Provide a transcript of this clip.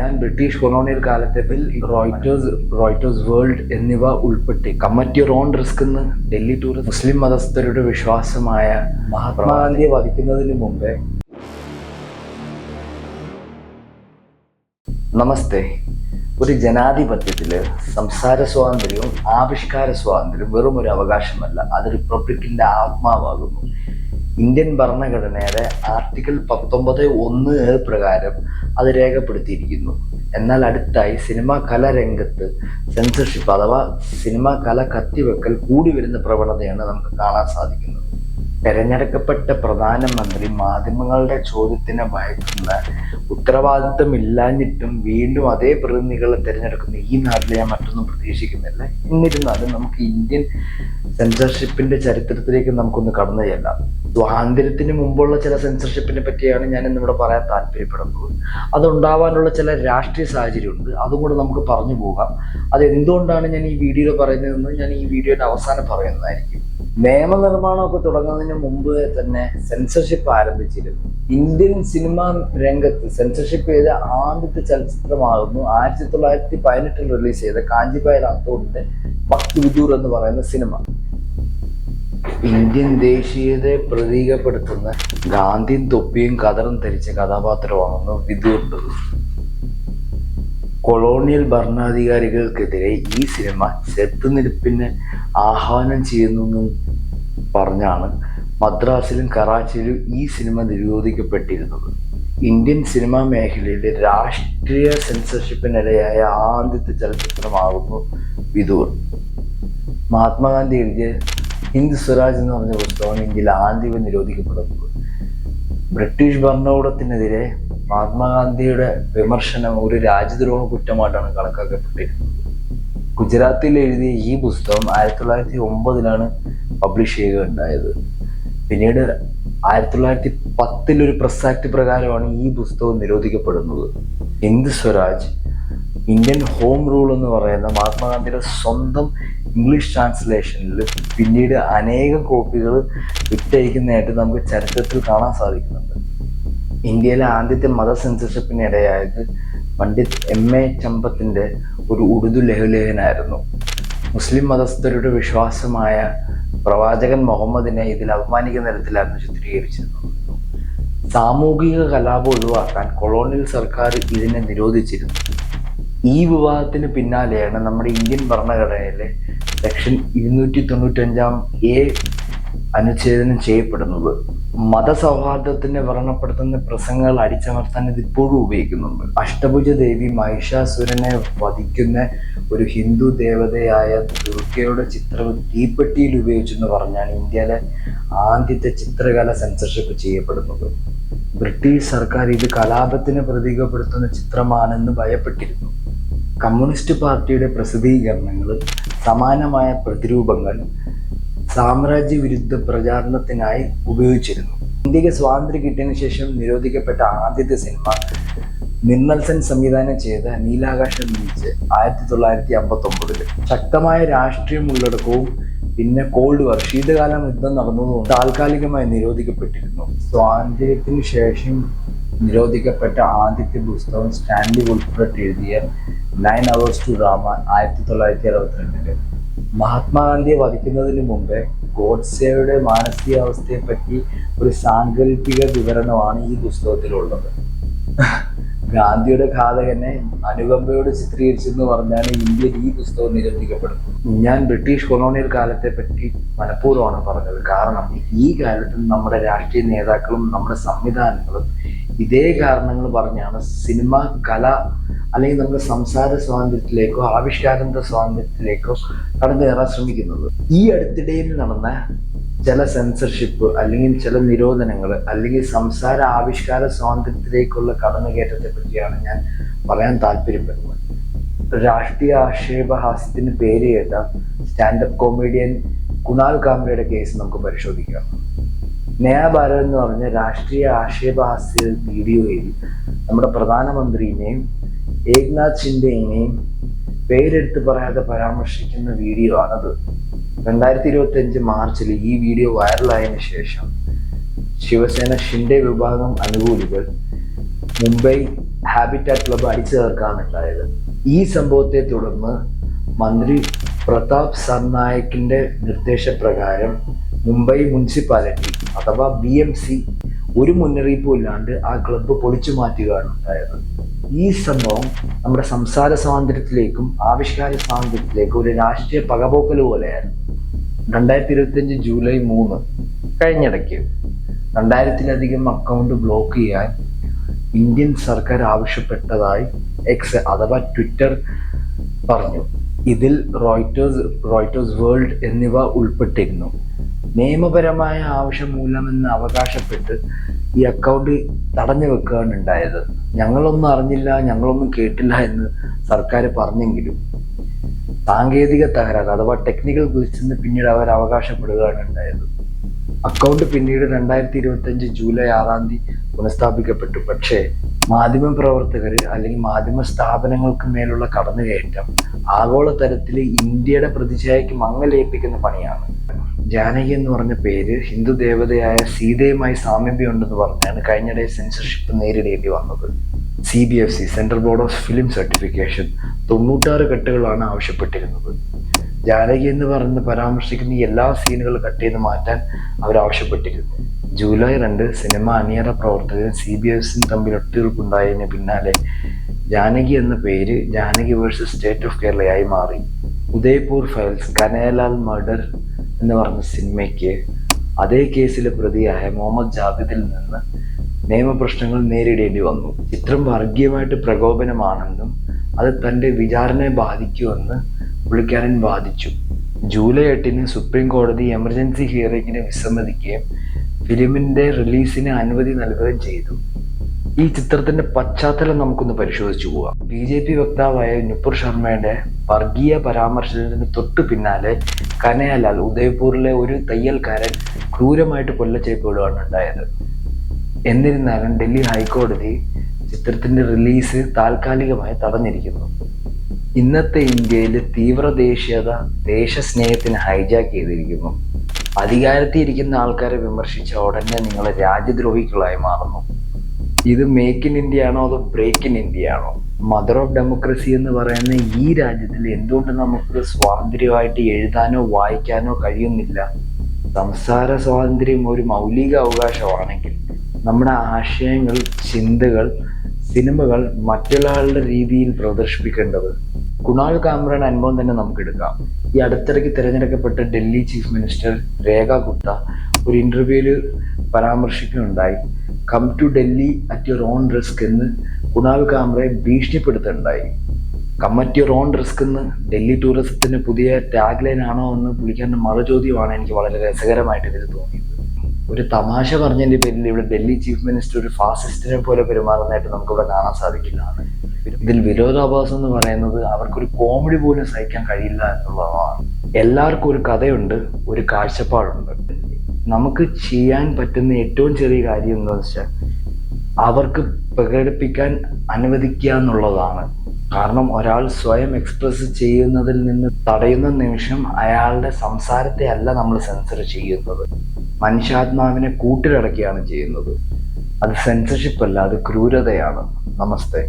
ഞാൻ British colonial കാലത്തെ Reuters Reuters world എന്നിവ ഉൾപ്പെട്ട്. കമ്മറ്റി റോൺ റിസ്ക് എന്ന് ഡൽഹി ടൂറിസ്റ്റ് മുസ്ലിം മതസ്ഥരുടെ വിശ്വാസമായ മഹാത്മാഗാന്ധിയെ വധിക്കുന്നതിന് മുമ്പേ. നമസ്തേ. ഒരു ജനാധിപത്യത്തിൽ സംസാര സ്വാതന്ത്ര്യവും ആവിഷ്കാര സ്വാതന്ത്ര്യവും വെറും ഒരു അവകാശമല്ല. അത് റിപ്പബ്ലിക്കിന്റെ ആത്മാവാകുന്നു. ഇന്ത്യൻ ഭരണഘടനയുടെ ആർട്ടിക്കിൾ പത്തൊമ്പത് ഒന്ന് പ്രകാരം അത് രേഖപ്പെടുത്തിയിരിക്കുന്നു. എന്നാൽ അടുത്തായി സിനിമാ കലാരംഗത്ത് സെൻസർഷിപ്പ് അഥവാ സിനിമാ കല കത്തിവെക്കൽ കൂടി വരുന്ന പ്രവണതയാണ് നമുക്ക് കാണാൻ സാധിക്കുന്നത്. തെരഞ്ഞെടുക്കപ്പെട്ട പ്രധാനമന്ത്രി മാധ്യമങ്ങളുടെ ചോദ്യത്തിന് ഭയക്കുന്ന ഉത്തരവാദിത്തമില്ലാഞ്ഞിട്ടും വീണ്ടും അതേ പ്രതിനിധികളെ തിരഞ്ഞെടുക്കുന്ന ഈ നാട്ടിൽ ഞാൻ മറ്റൊന്നും പ്രതീക്ഷിക്കുന്നില്ല. എന്നിരുന്നാലും നമുക്ക് ഇന്ത്യൻ സെൻസർഷിപ്പിന്റെ ചരിത്രത്തിലേക്ക് നമുക്കൊന്ന് കടന്നു ചെല്ലാം. സ്വാതന്ത്ര്യത്തിന് മുമ്പുള്ള ചില സെൻസർഷിപ്പിനെ പറ്റിയാണ് ഞാൻ ഇന്നിവിടെ പറയാൻ താല്പര്യപ്പെടുന്നത്. അതുണ്ടാവാനുള്ള ചില രാഷ്ട്രീയ സാഹചര്യമുണ്ട്. അതും കൂടെ നമുക്ക് പറഞ്ഞു പോകാം. അത് എന്തുകൊണ്ടാണ് ഞാൻ ഈ വീഡിയോയിൽ പറയുന്നതെന്ന് ഞാൻ ഈ വീഡിയോയുടെ അവസാനം പറയുന്നതായിരിക്കും. നിയമനിർമ്മാണമൊക്കെ തുടങ്ങുന്നതിന് മുമ്പ് തന്നെ സെൻസർഷിപ്പ് ആരംഭിച്ചിരുന്നു. ഇന്ത്യൻ സിനിമാ രംഗത്ത് സെൻസർഷിപ്പ് ചെയ്ത ആദ്യത്തെ ചലച്ചിത്രമാകുന്നു ആയിരത്തി തൊള്ളായിരത്തി പതിനെട്ടിൽ റിലീസ് ചെയ്ത കാഞ്ചിബായ് റാത്തോഡിന്റെ ഭക്തി വിദൂർ എന്ന് പറയുന്ന സിനിമ. ഇന്ത്യൻ ദേശീയതയെ പ്രതീകപ്പെടുത്തുന്ന ഗാന്ധിയും തൊപ്പിയും കതറും ധരിച്ച കഥാപാത്രമാണെന്ന് വിദൂർത്തത് കൊളോണിയൽ ഭരണാധികാരികൾക്കെതിരെ ഈ സിനിമ ചെത്തുനിരുപ്പിന് ആഹ്വാനം ചെയ്യുന്നു പറഞ്ഞാണ് മദ്രാസിലും കറാച്ചിയിലും ഈ സിനിമ നിരോധിക്കപ്പെട്ടിരുന്നത്. ഇന്ത്യൻ സിനിമാ മേഖലയിലെ രാഷ്ട്രീയ സെൻസർഷിപ്പിനിടയായ ആദ്യത്തെ ചലച്ചിത്രമാകുന്നു വിദൂർ. മഹാത്മാഗാന്ധി എഴുതിയ ഹിന്ദ് സ്വരാജ് എന്ന് പറഞ്ഞ പുസ്തകമാണ് ഇന്ത്യയിൽ ആദ്യം നിരോധിക്കപ്പെടുന്നത്. ബ്രിട്ടീഷ് ഭരണകൂടത്തിനെതിരെ മഹാത്മാഗാന്ധിയുടെ വിമർശനം ഒരു രാജ്യദ്രോഹ കുറ്റമായിട്ടാണ് കണക്കാക്കപ്പെട്ടിരുന്നത് ഗുജറാത്തിൽ എഴുതിയ ഈ പുസ്തകം ആയിരത്തി തൊള്ളായിരത്തി ഒമ്പതിലാണ് പബ്ലിഷ് ചെയ്യുകയുണ്ടായത്. പിന്നീട് ആയിരത്തി തൊള്ളായിരത്തി പത്തിൽ ഒരു പ്രസ് ആക്ട് പ്രകാരമാണ് ഈ പുസ്തകം നിരോധിക്കപ്പെടുന്നത്. Hind Swaraj Indian home rule എന്ന് പറയുന്ന മഹാത്മാഗാന്ധിയുടെ സ്വന്തം ഇംഗ്ലീഷ് ട്രാൻസ്ലേഷനിൽ പിന്നീട് അനേകം കോപ്പികൾ വിറ്റയക്കുന്നതായിട്ട് നമുക്ക് ചരിത്രത്തിൽ കാണാൻ സാധിക്കുന്നുണ്ട്. ഇന്ത്യയിലെ ആദ്യത്തെ മത സെൻസർഷിപ്പിന് ഇടയായത് പണ്ഡിറ്റ് എം എ ചമ്പത്തിന്റെ ഒരു ഉറുദു ലഹുലേഖനായിരുന്നു. മുസ്ലിം മതസ്ഥരുടെ വിശ്വാസമായ പ്രവാചകൻ മുഹമ്മദിനെ ഇതിൽ അപമാനിക്കുന്ന തരത്തിലായിരുന്നു ചിത്രീകരിച്ചിരുന്നത് സാമൂഹിക കലാപം ഒഴിവാക്കാൻ കൊളോണിയൽ സർക്കാർ ഇതിനെ നിരോധിച്ചിരുന്നു. ഈ വിവാദത്തിന് പിന്നാലെയാണ് നമ്മുടെ ഇന്ത്യൻ ഭരണഘടനയിലെ സെക്ഷൻ ഇരുന്നൂറ്റി തൊണ്ണൂറ്റഞ്ചാം എ അനുച്ഛേദനം ചെയ്യപ്പെടുന്നത്. മതസൗഹാർദ്ദത്തിനെ വ്രണപ്പെടുത്തുന്ന പ്രസംഗങ്ങൾ അടിച്ചമർത്താൻ ഇത് ഇപ്പോഴും ഉപയോഗിക്കുന്നുണ്ട്. അഷ്ടഭുജ ദേവി മഹിഷാസുരനെ വധിക്കുന്ന ഒരു ഹിന്ദു ദേവതയായ ദുർഗയുടെ ചിത്രം തീപ്പെട്ടിയിൽ ഉപയോഗിച്ചെന്ന് പറഞ്ഞാണ് ഇന്ത്യയിലെ ആദ്യത്തെ ചിത്രകല സെൻസർഷിപ്പ് ചെയ്യപ്പെടുന്നത്. ബ്രിട്ടീഷ് സർക്കാർ ഇത് കലാപത്തിന് പ്രതീകപ്പെടുത്തുന്ന ചിത്രമാണെന്ന് ഭയപ്പെട്ടിരുന്നു. കമ്മ്യൂണിസ്റ്റ് പാർട്ടിയുടെ പ്രസിദ്ധീകരണങ്ങൾ സമാനമായ പ്രതിരൂപങ്ങൾ സാമ്രാജ്യ വിരുദ്ധ പ്രചാരണത്തിനായി ഉപയോഗിച്ചിരുന്നു. ഇന്ത്യയ്ക്ക് സ്വാതന്ത്ര്യം കിട്ടിയതിനു ശേഷം നിരോധിക്കപ്പെട്ട ആദ്യത്തെ സിനിമ നിർമ്മൽ സെൻ സംവിധാനം ചെയ്ത നീലാകാശം ബീച്ച് ആയിരത്തി തൊള്ളായിരത്തി അമ്പത്തി ഒമ്പതിൽ ശക്തമായ രാഷ്ട്രീയ ഉള്ളടക്കവും പിന്നെ കോൾഡ് വാർ ശീതകാലം യുദ്ധം നടന്നതുകൊണ്ട് താൽക്കാലികമായി നിരോധിക്കപ്പെട്ടിരുന്നു. സ്വാതന്ത്ര്യത്തിന് ശേഷം നിരോധിക്കപ്പെട്ട ആദ്യത്തെ പുസ്തകം സ്റ്റാൻലി ഉൾപ്പെട്ട് എഴുതിയ നയൻ അവേഴ്സ് ടു റാമ ആയിരത്തി തൊള്ളായിരത്തി അറുപത്തിരണ്ടിൽ മഹാത്മാഗാന്ധിയെ വധിക്കുന്നതിന് മുമ്പേ ഗോഡ്സെയുടെ മാനസികാവസ്ഥയെ പറ്റി ഒരു സാങ്കല്പിക വിവരണമാണ് ഈ പുസ്തകത്തിലുള്ളത്. ഗാന്ധിയുടെ ഘാതകനെ അനുകമ്പയോട് ചിത്രീകരിച്ചെന്ന് പറഞ്ഞാണ് ഇന്ത്യയിൽ ഈ പുസ്തകം നിരോധിക്കപ്പെടുന്നത് ഞാൻ ബ്രിട്ടീഷ് കൊളോണിയൽ കാലത്തെ പറ്റി മനഃപൂർവമാണ് പറഞ്ഞത്. കാരണം ഈ കാലത്ത് നമ്മുടെ രാഷ്ട്രീയ നേതാക്കളും നമ്മുടെ സംവിധാനങ്ങളും ഇതേ കാരണങ്ങൾ പറഞ്ഞാണ് സിനിമ കല അല്ലെങ്കിൽ നമ്മുടെ സംസാര സ്വാതന്ത്ര്യത്തിലേക്കോ ആവിഷ്കാരന്റെ സ്വാതന്ത്ര്യത്തിലേക്കോ കടന്നു കയറാൻ ശ്രമിക്കുന്നത്. ഈ അടുത്തിടയിൽ നടന്ന ചില സെൻസർഷിപ്പ് അല്ലെങ്കിൽ ചില നിരോധനങ്ങൾ അല്ലെങ്കിൽ സംസാര ആവിഷ്കാര സ്വാതന്ത്ര്യത്തിലേക്കുള്ള കടന്നുകയറ്റത്തെ പറ്റിയാണ് ഞാൻ പറയാൻ താല്പര്യപ്പെടുന്നത്. രാഷ്ട്രീയ ആക്ഷേപഹാസ്യത്തിന് പേര് കേട്ട സ്റ്റാൻഡപ്പ് കോമഡിയൻ കുണാൽ കാംബ്രയുടെ കേസ് നമുക്ക് പരിശോധിക്കാം. നയാ ഭാരത് എന്ന് പറഞ്ഞ രാഷ്ട്രീയ ആക്ഷേപഹാസ്യ വീഡിയോയിൽ നമ്മുടെ പ്രധാനമന്ത്രിയെയും ഏക്നാഥ് ഷിൻഡെയിനെയും പേരെടുത്ത് പറയാതെ പരാമർശിക്കുന്ന വീഡിയോ ആണത്. രണ്ടായിരത്തി ഇരുപത്തി അഞ്ച് മാർച്ചിൽ ഈ വീഡിയോ വൈറലായതിനു ശേഷം ശിവസേന ഷിൻഡെ വിഭാഗം അനുകൂലികൾ മുംബൈ ഹാബിറ്റാറ്റ് ക്ലബ്ബ് അടിച്ചു ചേർക്കാനുണ്ടായത് ഈ സംഭവത്തെ തുടർന്ന് മന്ത്രി പ്രതാപ് സർനായക്കിന്റെ നിർദ്ദേശപ്രകാരം മുംബൈ മുനിസിപ്പാലിറ്റി അഥവാ ബി എം സി ഒരു മുന്നറിയിപ്പും ഇല്ലാണ്ട് ആ ക്ലബ്ബ് പൊളിച്ചു മാറ്റുകയാണ് ഉണ്ടായത്. ഈ സംഭവം നമ്മുടെ സംസാര സ്വാതന്ത്ര്യത്തിലേക്കും ആവിഷ്കാര സ്വാതന്ത്ര്യത്തിലേക്കും ഒരു രാഷ്ട്രീയ പകപോക്കൽ പോലെയായിരുന്നു. രണ്ടായിരത്തി ഇരുപത്തിയഞ്ച് ജൂലൈ മൂന്ന് കഴിഞ്ഞിടയ്ക്ക് രണ്ടായിരത്തിലധികം അക്കൗണ്ട് ബ്ലോക്ക് ചെയ്യാൻ ഇന്ത്യൻ സർക്കാർ ആവശ്യപ്പെട്ടതായി എക്സ് അഥവാ ട്വിറ്റർ പറഞ്ഞു. ഇതിൽ റോയിറ്റേഴ്സ് റോയിറ്റേഴ്സ് വേൾഡ് എന്നിവ ഉൾപ്പെട്ടിരുന്നു. നിയമപരമായ ആവശ്യം മൂലമെന്ന് അവകാശപ്പെട്ട് ഈ അക്കൗണ്ട് തടഞ്ഞു വെക്കുകയാണ് ഉണ്ടായത്. ഞങ്ങളൊന്നും അറിഞ്ഞില്ല ഞങ്ങളൊന്നും കേട്ടില്ല എന്ന് സർക്കാർ പറഞ്ഞെങ്കിലും സാങ്കേതിക തകരാറ് അഥവാ ടെക്നിക്കൽ ഗ്ലിച്ചെന്ന് പിന്നീട് അവർ അവകാശപ്പെടുകയാണ് ഉണ്ടായത്. അക്കൗണ്ട് പിന്നീട് രണ്ടായിരത്തി ഇരുപത്തി അഞ്ച് ജൂലൈ ആറാം തീയതി പുനഃസ്ഥാപിക്കപ്പെട്ടു. പക്ഷേ മാധ്യമ പ്രവർത്തകർ അല്ലെങ്കിൽ മാധ്യമ സ്ഥാപനങ്ങൾക്ക് മേലുള്ള കടന്നുകയറ്റം ആഗോളതലത്തിൽ ഇന്ത്യയുടെ പ്രതിച്ഛായക്ക് മങ്ങലേൽപ്പിക്കുന്ന പണിയാണ്. ജാനകി എന്ന് പറഞ്ഞ പേര് ഹിന്ദു ദേവതയായ സീതയുമായി സാമീപ്യമുണ്ടെന്ന് പറഞ്ഞാണ് കഴിഞ്ഞിടെ സെൻസർഷിപ്പ് നേരിടേണ്ടി വന്നത്. C B F C central board of film certification തൊണ്ണൂറ്റാറ് കെട്ടുകളാണ് ആവശ്യപ്പെട്ടിരുന്നത്. ജാനകി എന്ന് പറഞ്ഞ് പരാമർശിക്കുന്ന എല്ലാ സീനുകളും കട്ട് ചെയ്ത് മാറ്റാൻ അവർ ആവശ്യപ്പെട്ടിരുന്നു. ജൂലൈ രണ്ട് സിനിമ അണിയറ പ്രവർത്തകരും സി ബി എഫ് സിയും തമ്മിൽ ഒത്തുതീർപ്പുണ്ടായതിന് പിന്നാലെ ജാനകി എന്ന പേര് ജാനകി വേഴ്സസ് സ്റ്റേറ്റ് ഓഫ് കേരളയായി മാറി. ഉദയ്പൂർ ഫയൽസ് കനയലാൽ മർഡർ എന്ന് പറഞ്ഞ സിനിമയ്ക്ക് അതേ കേസിൽ പ്രതിയായ മുഹമ്മദ് ജാബിദിൽ നിന്ന് നിയമപ്രശ്നങ്ങൾ നേരിടേണ്ടി വന്നു. ചിത്രം വർഗീയമായിട്ട് പ്രകോപനമാണെന്നും അത് തന്റെ വിചാരണയെ ബാധിക്കുമെന്ന് പുള്ളിക്കാരൻ വാദിച്ചു. ജൂലൈ എട്ടിന് സുപ്രീം കോടതി എമർജൻസി ഹിയറിംഗിന് വിസമ്മതിക്കുകയും ഫിലിമിന്റെ റിലീസിന് അനുമതി നൽകുകയും ചെയ്തു. ഈ ചിത്രത്തിന്റെ പശ്ചാത്തലം നമുക്കൊന്ന് പരിശോധിച്ചു പോവാം. ബി ജെ പി വക്താവായ നുപുർ ശർമ്മയുടെ വർഗീയ പരാമർശത്തിന് തൊട്ടു പിന്നാലെ കനയാലാൽ ഉദയ്പൂരിലെ ഒരു തയ്യൽക്കാരൻ ക്രൂരമായിട്ട് കൊല്ലച്ചേപ്പെടുകയാണ് ഉണ്ടായത്. എന്നിരുന്നാലും ഡൽഹി ഹൈക്കോടതി ചിത്രത്തിന്റെ റിലീസ് താൽക്കാലികമായി തടഞ്ഞിരിക്കുന്നു. ഇന്നത്തെ ഇന്ത്യയിൽ തീവ്ര ദേശീയത ദേശസ്നേഹത്തിന് ഹൈജാക്ക് ചെയ്തിരിക്കുന്നു. അധികാരത്തിൽ ഇരിക്കുന്ന ആൾക്കാരെ വിമർശിച്ച ഉടനെ നിങ്ങൾ രാജ്യദ്രോഹികളായി മാറുന്നു. ഇത് മേക്ക് ഇൻ ഇന്ത്യ ആണോ അതോ ബ്രേക്ക് ഇൻ ഇന്ത്യ ആണോ? മദർ ഓഫ് ഡെമോക്രസി എന്ന് പറയുന്ന ഈ രാജ്യത്തിൽ എന്തുകൊണ്ട് നമുക്ക് സ്വാതന്ത്ര്യമായിട്ട് എഴുതാനോ വായിക്കാനോ കഴിയുന്നില്ല? സംസാര സ്വാതന്ത്ര്യം ഒരു മൗലിക അവകാശമാണെങ്കിൽ നമ്മുടെ ആശയങ്ങൾ ചിന്തകൾ സിനിമകൾ മറ്റൊരാളുടെ രീതിയിൽ പ്രദർശിപ്പിക്കേണ്ടത്. കുണാൽ കാമറയുടെ അനുഭവം തന്നെ നമുക്ക് എടുക്കാം. ഈ അടുത്തിടയ്ക്ക് തിരഞ്ഞെടുക്കപ്പെട്ട ഡൽഹി ചീഫ് മിനിസ്റ്റർ രേഖ ഗുപ്ത ഒരു ഇന്റർവ്യൂവിൽ പരാമർശിക്കുകയുണ്ടായി. Come to Delhi at your own risk എന്ന് കുണാൽ കാമറയെ ഭീഷണിപ്പെടുത്തുന്നുണ്ടായി. Come at your own risk എന്ന് ഡൽഹി ടൂറിസത്തിന് പുതിയ ടാഗ് ലൈൻ ആണോ എന്ന് വിളിക്കാൻ മറുചോദ്യമാണ് എനിക്ക് വളരെ രസകരമായിട്ട് ഇതിൽ തോന്നിയത്. ഒരു തമാശ പറഞ്ഞതിന്റെ പേരിൽ ഇവിടെ ഡൽഹി ചീഫ് മിനിസ്റ്റർ ഒരു ഫാസിസ്റ്റിനെ പോലെ പെരുമാറുന്നതായിട്ട് നമുക്കിവിടെ കാണാൻ സാധിക്കുന്നതാണ്. ഇതിൽ വിരോധാഭാസം എന്ന് പറയുന്നത് അവർക്കൊരു കോമഡി പോലും സഹിക്കാൻ കഴിയില്ല എന്നുള്ളതാണ്. എല്ലാവർക്കും ഒരു കഥയുണ്ട് ഒരു കാഴ്ചപ്പാടുണ്ട്. നമുക്ക് ചെയ്യാൻ പറ്റുന്ന ഏറ്റവും ചെറിയ കാര്യം എന്താണെന്ന് വെച്ചാൽ അവർക്ക് പ്രകടിപ്പിക്കാൻ അനുവദിക്കുക എന്നുള്ളതാണ്. കാരണം ഒരാൾ സ്വയം എക്സ്പ്രസ് ചെയ്യുന്നതിൽ നിന്ന് തടയുന്ന നിമിഷം അയാളുടെ സംസാരത്തെ അല്ല നമ്മൾ സെൻസർ ചെയ്യുന്നത്. മനുഷ്യാത്മാവിനെ കൂട്ടിലടക്കുകയാണ് ചെയ്യുന്നത്. അത് സെൻസർഷിപ്പ് അല്ല അത് ക്രൂരതയാണ്. നമസ്തേ.